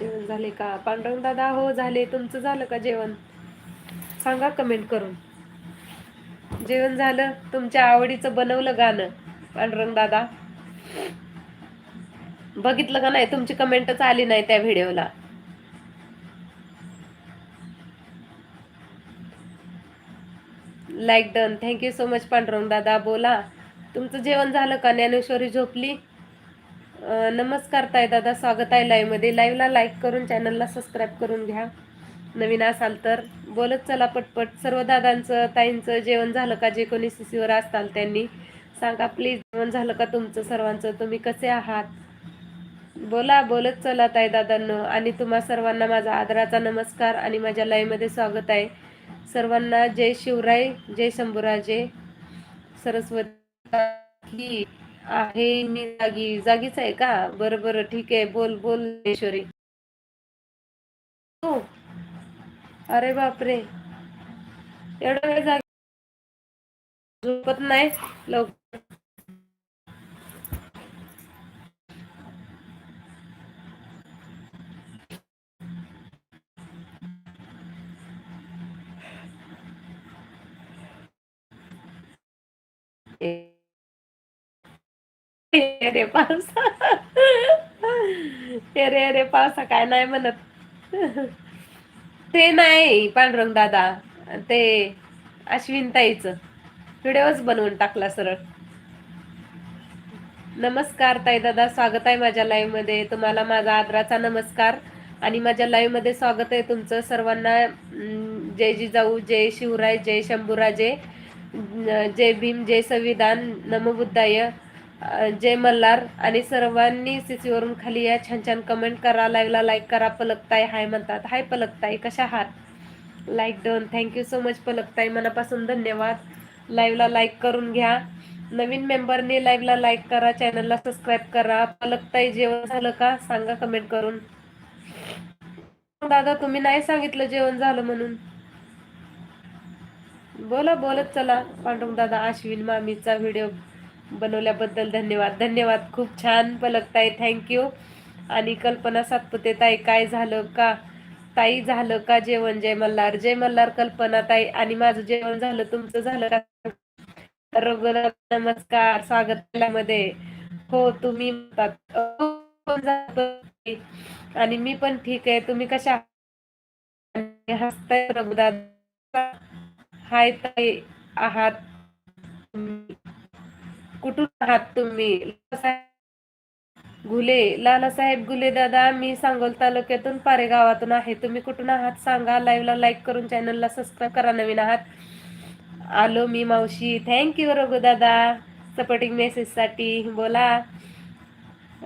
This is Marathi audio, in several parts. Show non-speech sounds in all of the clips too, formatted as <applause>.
जेवण झाले का? पांडुरंग दादा हो झाले. तुमचं झालं का जेवण? सांगा कमेंट करून. जेवण झालं. तुमच्या आवडीचं बनवलं गाणं पांडुरंग दादा. बघितलं का नाही? तुमची कमेंटच आली नाही त्या व्हिडिओला like done thank you so much Pandurang दादा. बोला. तुमचं जेवण झालं का? ज्ञानेश्वरी झोपली? नमस्कार ताई दादा स्वागत आहे लाईव्हमध्ये लाईव्हला लाईक करून चॅनलला सबस्क्राईब करून घ्या. नवीन असाल तर बोलत चला पटपट. सर्व दादांचं ताईंचं जेवण झालं का? जे कोणी सीसीवर असताल त्यांनी सांगा. प्लीज जेवण झालं का तुमचं सर्वांचं? तुम्ही कसे आहात? बोला बोलत चला ताई दादांनो. आणि तुम्हा सर्वांना माझा आदराचा नमस्कार आणि माझ्या लाईव्हमध्ये स्वागत आहे. सर्वांना जय शिवराय जय शंभूराजे सरस्वती. आहे मी जागी जागीच आहे का? बरं बरं ठीक आहे. बोल बोल ईश्वरी हो. अरे बापरे. एवढा वेळ जागी झोपत नाही? लवकर. अरे पावसा. अरे अरे पावसा काय नाही म्हणत. ते नाही पांडुरंग दादा. ते अश्विन ताईचं व्हिडिओच बनवून टाकला सरळ. नमस्कार ताई दादा स्वागत आहे माझ्या लाईव्हमध्ये तुम्हाला माझा आदराचा नमस्कार आणि माझ्या लाईव्हमध्ये स्वागत आहे तुमचं सर्वांना. जय जिजाऊ जय शिवराय जय शंभूराजे जय भीम जय संविधान. नमो बुद्धाय. जय मल्हार आणि सर्वांनी सीसीवरून खाली या. छान छान कमेंट करा लाईव्हला लाईक करा. पलकताय हाय म्हणतात. हाय पलकताय कशा आहात? Like done thank you so much Palaktai मनापासून धन्यवाद. लाईव्हला लाईक करून घ्या. नवीन मेंबरने लाईव्हला लाईक करा. चॅनलला सबस्क्राईब करा. पलकताई जेवण झालं का? सांगा कमेंट करून. दादा तुम्ही नाही सांगितलं जेवण झालं म्हणून. बोला बोलत चला. पांडुरंग दादा अश्विन मामीचा व्हिडिओ बनवल्याबद्दल धन्यवाद. धन्यवाद. खूप छान पलकताई थँक्यू आणि कल्पना सातपुते ताई काय झालं का? ताई झालं का जेवण? जय मल्हार. जय मल्हार कल्पना ताई. आणि माझं जेवण झालं. तुमचं झालं का? रघुनाथ नमस्कार. स्वागत मध्ये हो तुम्ही हो, आणि मी पण ठीक आहे. तुम्ही कशा? हसताय रघुदादा हाय ताई. आहात कुठून आहात तुम्ही? लालासाहेब घुले लालासाहेब गुले दादा मी सांगोल तालुक्यातून पारे गावातून आहे. तुम्ही कुठून आहात सांगा. लाईव्हला लाईक करून चॅनलला सबस्क्राईब करा नवीन आहात. आलो मी मावशी. थँक्यू रघु दादा. सपोर्टिंग मेसेजसाठी बोला.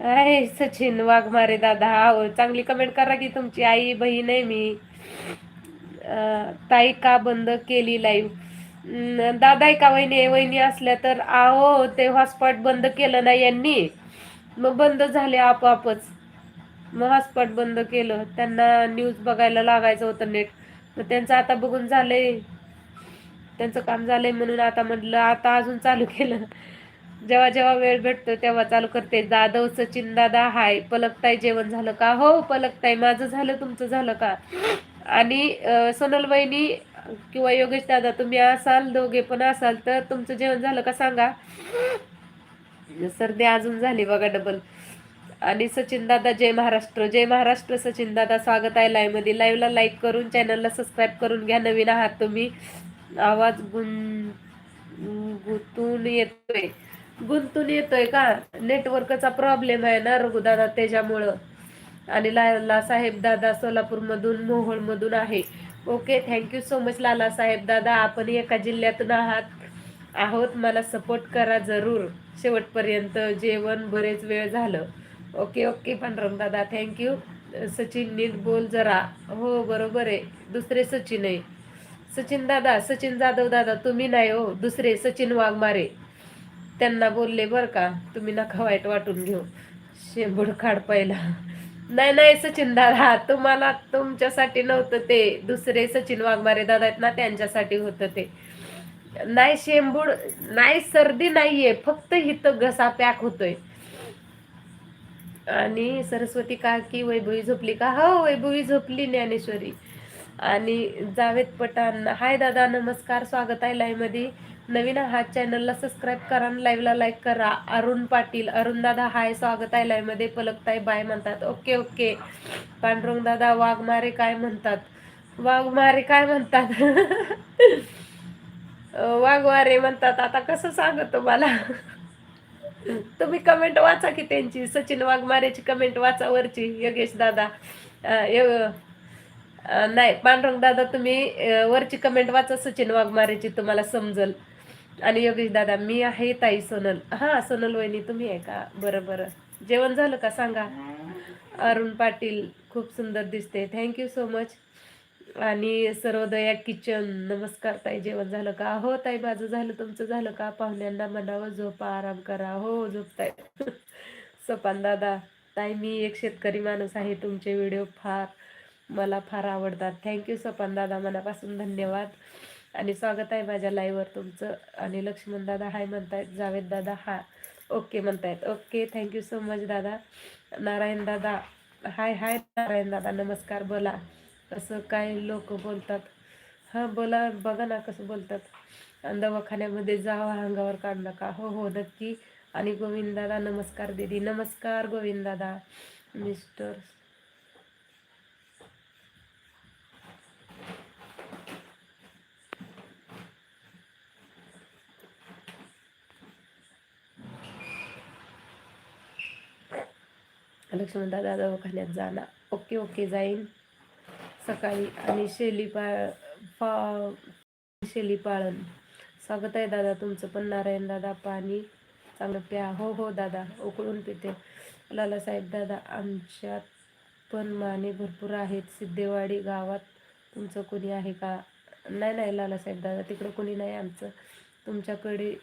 आहे सचिन वाघमारे दादा. हो चांगली कमेंट करा की तुमची. आई बहीण आहे मी. ताई का बंद केली लाईव्ह दादा एका वहिनी आहे वहिनी असल्या तर आहो ते हॉटस्पॉट बंद केलं नाही यांनी? मग बंद झाले आपोआपच. मग हॉटस्पॉट बंद केलं. त्यांना न्यूज बघायला लागायचं होतं नेट. मग त्यांचं आता बघून झालंय. त्यांचं काम झालंय म्हणून आता म्हटलं आता अजून चालू केलं. जेव्हा जेव्हा वेळ भेटतो तेव्हा चालू करते. जाधव सचिन दादा हाय. पलकताई जेवण झालं का? हो पलकताई माझं झालं तुमचं झालं का? आणि सोनल वहिनी किंवा योगेश दादा तुम्ही असाल दोघे पण असाल तर तुमचं जेवण झालं का सांगा. सर्दी अजून झाली बघा डबल आणि सचिन दादा जय महाराष्ट्र जय महाराष्ट्र सचिन दादा स्वागत आहे लाईव्हमध्ये. लाईव्हला लाईक करून चॅनलला सबस्क्राईब करून घ्या. नवीन आहात तुम्ही. आवाज गुं गुंतून येतोय. गुंतून येतोय का? नेटवर्कचा प्रॉब्लेम आहे ना रघुदादा त्याच्यामुळं. आणि लाला साहेब दादा सोलापूर मधून मोहोळ मधून आहे. Okay thank you so much Lala साहेब दादा आपण एका जिल्ह्यातून आहात. आहोत मला सपोर्ट करा जरूर. शेवटपर्यंत जेवण बरेच वेळ झालं. ओके ओके पांडुरंग दादा थँक्यू सचिन नीट बोल जरा. हो बरोबर आहे. दुसरे सचिन आहे. सचिन दादा सचिन जाधव दादा तुम्ही नाही हो. दुसरे सचिन वाघमारे. त्यांना बोलले बरं का तुम्ही नका वाईट वाटून घेऊ. शेंबूड खाड पहिला. नाही नाही सचिन दादा तुम्हाला तुमच्यासाठी नव्हतं ते. दुसरे सचिन वाघमारे दादा आहेत ना त्यांच्यासाठी होतं ते. नाही शेंबूड नाही सर्दी नाहीये. फक्त हित घसा पॅक होतोय. आणि सरस्वती काकी वैभवी झोपली का? हो वैभवी झोपली ज्ञानेश्वरी. आणि जावेद पठाण. हाय दादा नमस्कार स्वागत आहे लाईव्हमध्ये. नवीन आहात चॅनलला सबस्क्राईब करा आणि लाईव्हला लाईक करा. अरुण पाटील अरुण दादा हाय स्वागत आहे लाईव्हमध्ये. पलकताय पलकताई बाय म्हणतात. Okay okay. पांडुरंगदादा वाघमारे काय म्हणतात? वाघमारे काय म्हणतात? वाघवारे म्हणतात. आता कसं सांगत तुम्हाला तुम्ही कमेंट वाचा की त्यांची. सचिन वाघमारेची कमेंट वाचा वरची. योगेश दादा नाही. पांडुरंगदादा तुम्ही वरची कमेंट वाचा. सचिन वाघमारेची तुम्हाला समजल. आणि योगेश दादा मी आहे ताई सोनल. हा सोनल वहिनी तुम्ही आहे का? बरं बरं. जेवण झालं का? सांगा. अरुण पाटील खूप सुंदर दिसते. थँक्यू सो मच आणि सर्वोदया किचन नमस्कार ताई. जेवण झालं का? हो ताई माझं झालं. तुमचं झालं का? पाहुण्यांना म्हणावं झोपा आराम करा. हो झोपताय. <laughs> सपान दादा ताई मी एक शेतकरी माणूस आहे. तुमचे व्हिडिओ फार मला फार आवडतात. थँक्यू सपान दादा. मनापासून धन्यवाद. आणि स्वागत आहे माझ्या लाईव्हवर तुमचं. आणि लक्ष्मण दादा हाय म्हणतायत. जावेद दादा हा. ओके म्हणतायत. ओके थँक्यू सो मच दादा. नारायण दादा हाय हाय नारायण दादा नमस्कार बोला. असं काय लोक बोलतात? हां बोला बघा ना कसं बोलतात. दवाखान्यामध्ये जावा अंगावर काढ नका. हो हो नक्की. आणि गोविंदादा नमस्कार दीदी. नमस्कार गोविंदादा मिस्टर लक्ष्मण दादा दवाखान्यात जाणार. ओके ओके जाईन. सकाळी आणि शेली पाळ पा शेली पाळण. स्वागत आहे दादा तुमचं पण नारायण दादा पाणी. चांगलं प्या. हो हो दादा उकळून पिते. लालासाहेब दादा आमच्यात पण माने भरपूर आहेत. सिद्धेवाडी गावात तुमचं कोणी आहे का? नाही नाही लालासाहेब दादा तिकडं कोणी नाही आमचं. तुमच्याकडे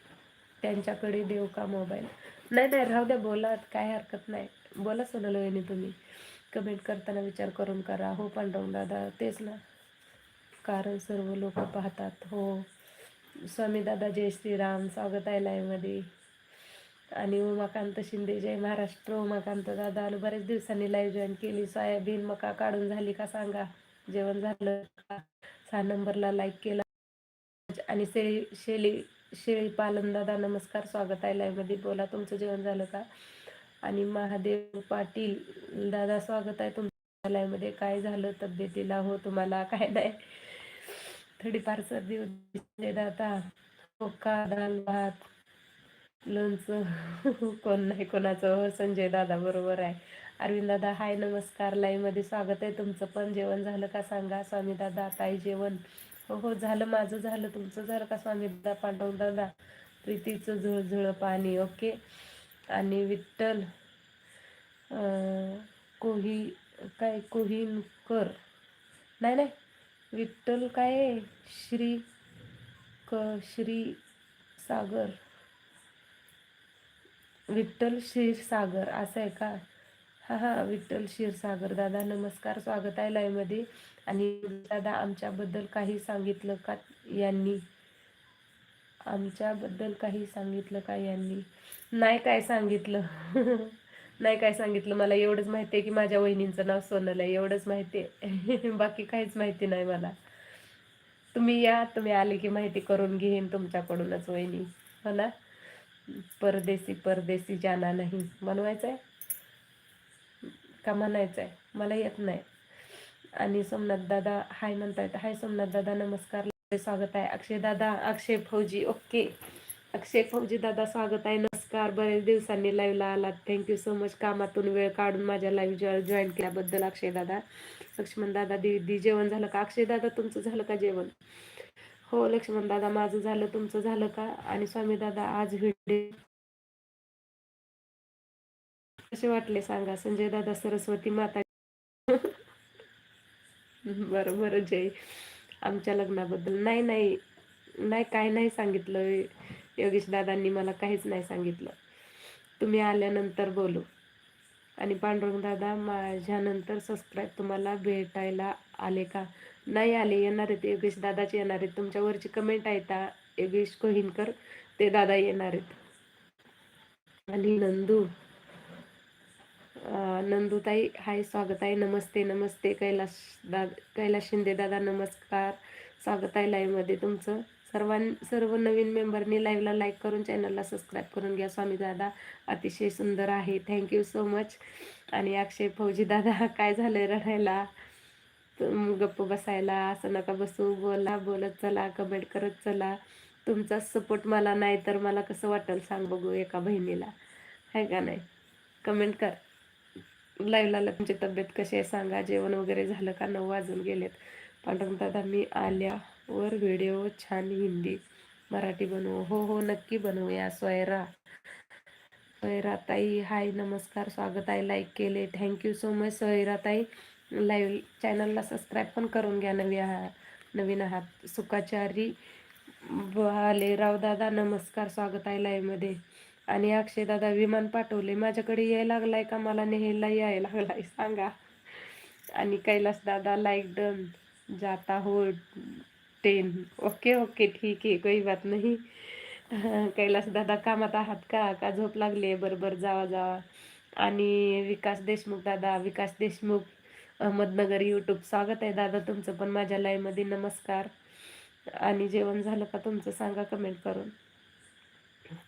त्यांच्याकडे देऊ का मोबाईल? नाही नाही राहू द्या बोला काय हरकत नाही. बोला सोनल वहिनी तुम्ही. कमेंट करताना विचार करून करा. हो पांडव दादा तेच ना. कारण सर्व लोक पाहतात. हो. स्वामी दादा जय श्रीराम. स्वागत आहे लाईव्हमध्ये आणि उमाकांत शिंदे जय महाराष्ट्र. उमाकांत दादा बऱ्याच दिवसांनी लाईव्ह जॉईन केली. सोयाबीन मका काढून झाली का सांगा. जेवण झालं का? सहा नंबरला लाईक केला. आणि शेळी शेळी शेळी पालन दादा नमस्कार. स्वागत आहे लाईव्हमध्ये बोला तुमचं जेवण झालं का? आणि महादेव पाटील दादा स्वागत आहे तुमच्या लाईव्हमध्ये काय झालं तब्येतीला? हो तुम्हाला काय नाही. थोडीफार सर्दी होती. दादा का दाल भात लोणचं. कोण नाही कोणाचं. हो संजय दादा बरोबर आहे. अरविंद दादा हाय नमस्कार. मध्ये स्वागत आहे तुमचं पण. जेवण झालं का सांगा. स्वामी दादा ताई जेवण. हो हो झालं. माझं झालं. तुमचं झालं का स्वामी दादा? पांडव दादा प्रीतीचं झुळझुळ पाणी. ओके. आणि विठ्ठल कोही काय कोहिनकर. नाही नाही. विठ्ठल काय? श्री क श्री सागर. विठ्ठल क्षीरसागर असं आहे का? हां हां. विठ्ठल क्षीरसागर दादा नमस्कार. स्वागत आहे लाईव्हमध्ये आणि दादा आमच्याबद्दल काही सांगितलं का? यांनी. आमच्याबद्दल काही सांगितलं का यांनी? नाही काय सांगितलं. <laughs> नाही काय सांगितलं. मला एवढंच माहिती आहे की माझ्या वहिनींचं नाव सोनल आहे. एवढंच माहिती आहे. <laughs> बाकी काहीच माहिती नाही मला. तुम्ही या. तुम्ही आले की माहिती करून घेईन तुमच्याकडूनच वहिनी. हो ना? परदेशी परदेशी जाना नाही. बनवायचं आहे? का म्हणायचं आहे? मला येत नाही. आणि सोमनाथ दादा हाय म्हणतायत. हाय सोमनाथ दादा नमस्कार. स्वागत आहे. अक्षय दादा अक्षय फौजी ओके. अक्षय फौजी दादा स्वागत आहे. नमस्कार. बरेच दिवसांनी लाईव्हला आलात. थँक्यू सो मच कामातून वेळ काढून माझ्या लाईव्ह जॉईन केल्याबद्दल अक्षय दादा. लक्ष्मण दादा दी जेवण झालं का? अक्षय दादा तुमचं झालं का जेवण? हो लक्ष्मण दादा माझं झालं. तुमचं झालं का? आणि स्वामी दादा आज व्हिडिओ कसे वाटले सांगा? संजय दादा सरस्वती माता <laughs> बरं बरं जय. आमच्या लग्नाबद्दल. नाही नाही. नाही काय नाही सांगितलं योगेश दादांनी मला काहीच नाही सांगितलं. तुम्ही आल्यानंतर बोलू. आणि पांडुरंग दादा माझ्यानंतर सबस्क्राईब तुम्हाला भेटायला आले का? नाही आले येणार आहेत. योगेश दादाचे येणार आहेत. तुमच्यावरची कमेंट आहे का योगेश कोहिनकर ते दादा येणार आहेत. आणि नंदू नंदुताई हाय स्वागत आहे नमस्ते नमस्ते कैलाश दादा कैलास शिंदे दादा नमस्कार. स्वागत आहे लाईव्हमध्ये तुमचं. सर्वां सर्व नवीन मेंबरनी लाईव्हला लाईक करून चॅनलला सबस्क्राईब करून घ्या. स्वामी दादा अतिशय सुंदर आहे. थँक्यू सो मच आणि अक्षय फौजी दादा काय झालंय रडायला? गप्प बसायला असं नका बसू. बोला बोलत चला कमेंट करत चला. तुमचा सपोर्ट मला नाही तर मला कसं वाटेल? सांग बघू एका बहिणीला. आहे का नाही? कमेंट कर. लाईव्हला तुमची तब्येत कशी आहे? सांगा. जेवण वगैरे झालं का? नऊ वाजून गेलेत. पांडुरंग दादा मी आल्यावर व्हिडिओ छान हिंदी मराठी बनवू. हो हो नक्की बनवूया. स्वयरा स्वयरा ताई हाय नमस्कार. स्वागत आहे. लाईक केले. थँक्यू सो मच स्वयरा ताई. लाईव्ह चॅनलला सबस्क्राईब पण करून घ्या नवी आहात नवीन आहात. सुखाचारी भालेराव दादा नमस्कार. स्वागत आहे लाईव्हमध्ये. आणि अक्षय दादा विमान पाठवले. माझ्याकडे यायला लागलाय का? मला नेहायला यायला लागलाय. सांगा. आणि कैलास दादा लाईक डन जाता हो टेन ओके ओके ठीक आहे. काही बात नाही. कैलास दादा कामात आहात का? का झोप लागली आहे बरोबर जावा जावा. आणि विकास देशमुख दादा विकास देशमुख अहमदनगर यूट्यूब स्वागत आहे दादा तुमचं पण माझ्या लाईव्हमध्ये नमस्कार. आणि जेवण झालं का तुमचं? सांगा कमेंट करून.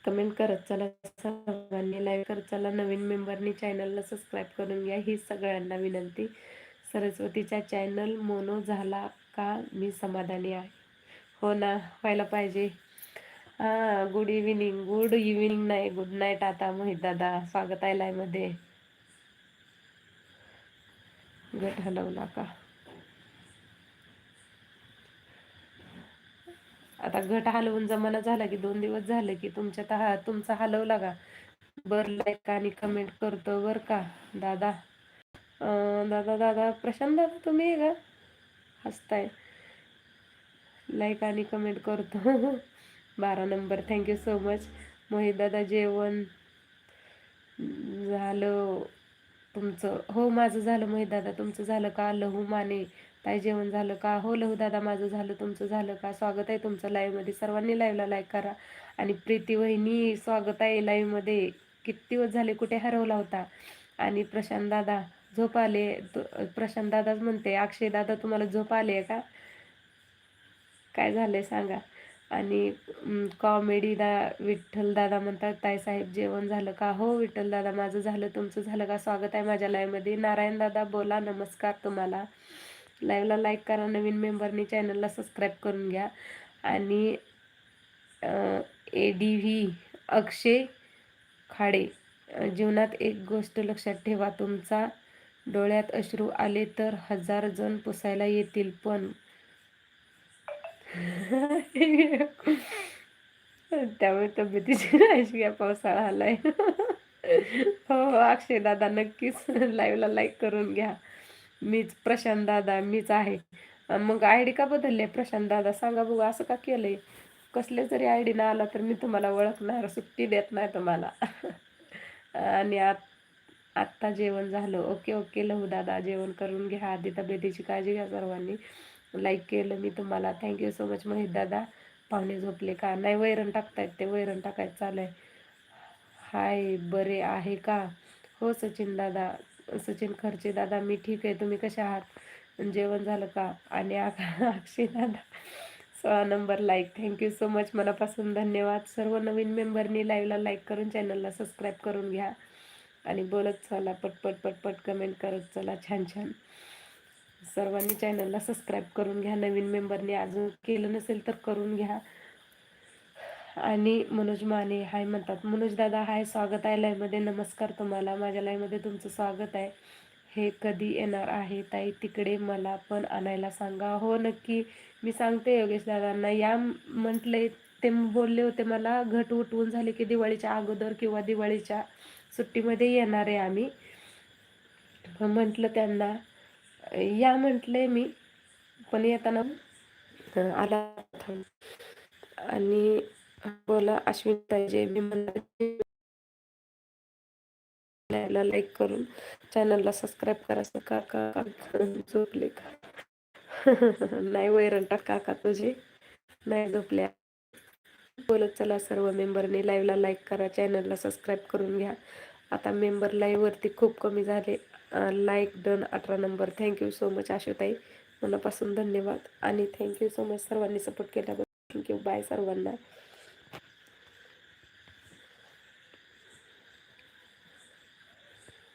कमेंट करत चला. सर्वांनी लाईव्ह करत चला. नवीन मेंबरनी चॅनलला सबस्क्राईब करून घ्या. ही सगळ्यांना विनंती. सरस्वतीचा चॅनल मोनो झाला का मी समाधानी आहे. हो ना व्हायला पाहिजे. हां गुड इव्हिनिंग गुड इव्हिनिंग नाही. गुड नाईट आता मोहित दादा. स्वागत आहे लाईव्हमध्ये गट हलवला का? आता घट हलवून जमाना झाला की दोन दिवस झाले की तुमच्यात हा तुमचा हलवला का? बर लाईक आणि कमेंट करतो बर का दादा? दादा दादा प्रशांत दादा तुम्ही का? हसताय. लाईक आणि कमेंट करतो. <laughs> बारा number thank you so much Mohit दादा जेवण झालं तुमचं? हो माझं झालं मोहित दादा तुमचं झालं का? लहू माने ताई जेवण झालं का? हो लहू दादा माझं झालं तुमचं झालं का? स्वागत आहे तुमचं लाईव्हमध्ये सर्वांनी लाईव्हला लाईक करा. आणि प्रीती वहिनी स्वागत आहे लाईव्हमध्ये किती दिवस झाले कुठे हरवला होता? आणि प्रशांत दादा झोप आले? प्रशांत दादाच म्हणते अक्षय दादा तुम्हाला झोप आले आहे का? काय झालंय सांगा. आणि कॉमेडी दा विठ्ठल दादा म्हणतात ताईसाहेब जेवण झालं का? हो विठ्ठल दादा माझं झालं तुमचं झालं का? स्वागत आहे माझ्या लाईव्हमध्ये नारायण दादा बोला नमस्कार तुम्हाला. लाईव्हला लाईक करा नवीन मेंबरनी चॅनलला सबस्क्राईब करून घ्या. आणि A D V Akshay Khade जीवनात एक गोष्ट लक्षात ठेवा तुमचा डोळ्यात अश्रू आले तर हजार जण पुसायला येतील पण त्यामुळे तब्येतीची काळजी घ्या पावसाळा आलाय. हो, हो अक्षय दादा नक्कीच लाईव्हला लाईक करून घ्या. मीच प्रशांत दादा मीच आहे. मग आय डी का बदलले? प्रशांत दादा सांगा बघू असं का केलंय? कसले जरी आय डी ना आला तर मी तुम्हाला ओळखणार सुट्टी देत नाही तुम्हाला. आणि आत आत्ता जेवण झालं. ओके ओके लहू दादा जेवण करून घ्या. आधी तब्येतीची काळजी घ्या सर्वांनी. लाईक केलं मी तुम्हाला. थँक्यू सो मच मोहित दादा. पाहुणे झोपले का? नाही वैरण टाकतायत ते. वैरण टाकायचं चालू आहे. हाय बरे आहे का? हो सचिन दादा. सचिन खर्चे दादा मी ठीक आहे. तुम्ही कशा आहात? जेवण झालं का? आणि अक्षय दादा सोळा number like thank you so much मनापासून धन्यवाद. सर्व नवीन मेंबरनी लाईव्हला लाईक करून चॅनलला सबस्क्राईब करून घ्या. आणि बोलत चला. पटपट पटपट कमेंट करत चला. छान छान. सर्वांनी चॅनलला सबस्क्राईब करून घ्या. नवीन मेंबरनी अजून केलं नसेल तर करून घ्या. आणि मनोज माने हाय म्हणतात. मनोज दादा हाय स्वागत आहे लाईव्हमध्ये नमस्कार तुम्हाला. माझ्या लाईव्हमध्ये तुमचं स्वागत आहे. हे कधी येणार आहे? ताई तिकडे मला पण आणायला सांगा. हो नक्की. मी सांगते योगेश दादांना. या म्हटले ते बोलले होते मला घट उठवून झाले की दिवाळीच्या अगोदर किंवा दिवाळीच्या सुट्टीमध्ये येणार आहे आम्ही. म्हटलं त्यांना या म्हटले मी पण येताना आला. आणि बोला अश्विन पाहिजे मी म्हणला लाईक करून चॅनलला सबस्क्राईब करा असं काका काका झोपले का? <laughs> नाही वैरंटा काका तुझे. नाही झोपल्या. बोलत चला सर्व मेंबरने लाईव्हला लाईक करा चॅनलला सबस्क्राईब करून घ्या. आता मेंबर लाईव्हवरती खूप कमी झाले. लाईक डन अठरा number. Thank you so much आशुताई. मनापासून धन्यवाद. आणि थँक्यू सो मच सर्वांनी सपोर्ट केल्याबद्दल. थँक्यू बाय सर्वांना.